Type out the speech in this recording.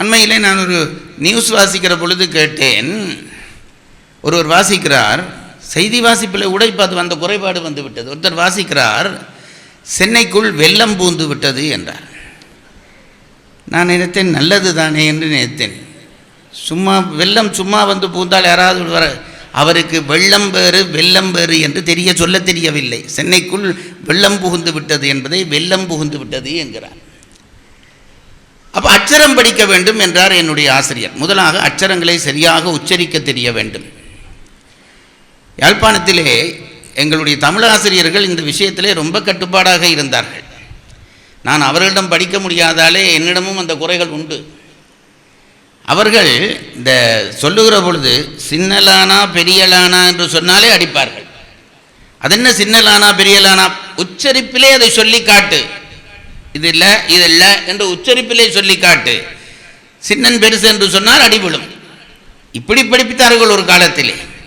அண்மையிலே நான் ஒரு நியூஸ் வாசிக்கிற பொழுது கேட்டேன். ஒருவர் வாசிக்கிறார் செய்தி வாசிப்பில் உடைப்பாது வந்த குறைபாடு வந்து விட்டது. ஒருத்தர் வாசிக்கிறார் சென்னைக்குள் வெள்ளம் பூந்து விட்டது என்றார். நான் நினைத்தேன் நல்லது தானே என்று நினைத்தேன். சும்மா வெள்ளம் சும்மா வந்து பூந்தால் யாராவது வர அவருக்கு வெள்ளம் வேறு வெள்ளம் வேறு என்று தெரிய சொல்ல தெரியவில்லை. சென்னைக்குள் வெள்ளம் புகுந்து விட்டது என்பதை வெள்ளம் புகுந்து விட்டது என்கிறார். அச்சரம் படிக்க வேண்டும் என்றார் என்னுடைய ஆசிரியர். முதலாக அச்சரங்களை சரியாக உச்சரிக்க தெரிய வேண்டும். யாழ்ப்பாணத்திலே எங்களுடைய தமிழாசிரியர்கள் இந்த விஷயத்திலே ரொம்ப கட்டுப்பாடாக இருந்தார்கள். நான் அவர்களிடம் படிக்க முடியாதாலே என்னிடமும் அந்த குறைகள் உண்டு. அவர்கள் இந்த சொல்லுகிற பொழுது சின்னலானா பெரியலானா என்று சொன்னாலே அடிப்பார்கள். அது என்ன சின்னலானா பெரியலானா? உச்சரிப்பிலே அதை சொல்லி காட்டு. இது இல்லை இது இல்லை என்று உச்சரிப்பிலே சொல்லி காட்டு சின்னன் பெருசு என்று சொன்னால் அடிபடும். இப்படி படிப்பித்தார்கள் ஒரு காலத்திலே.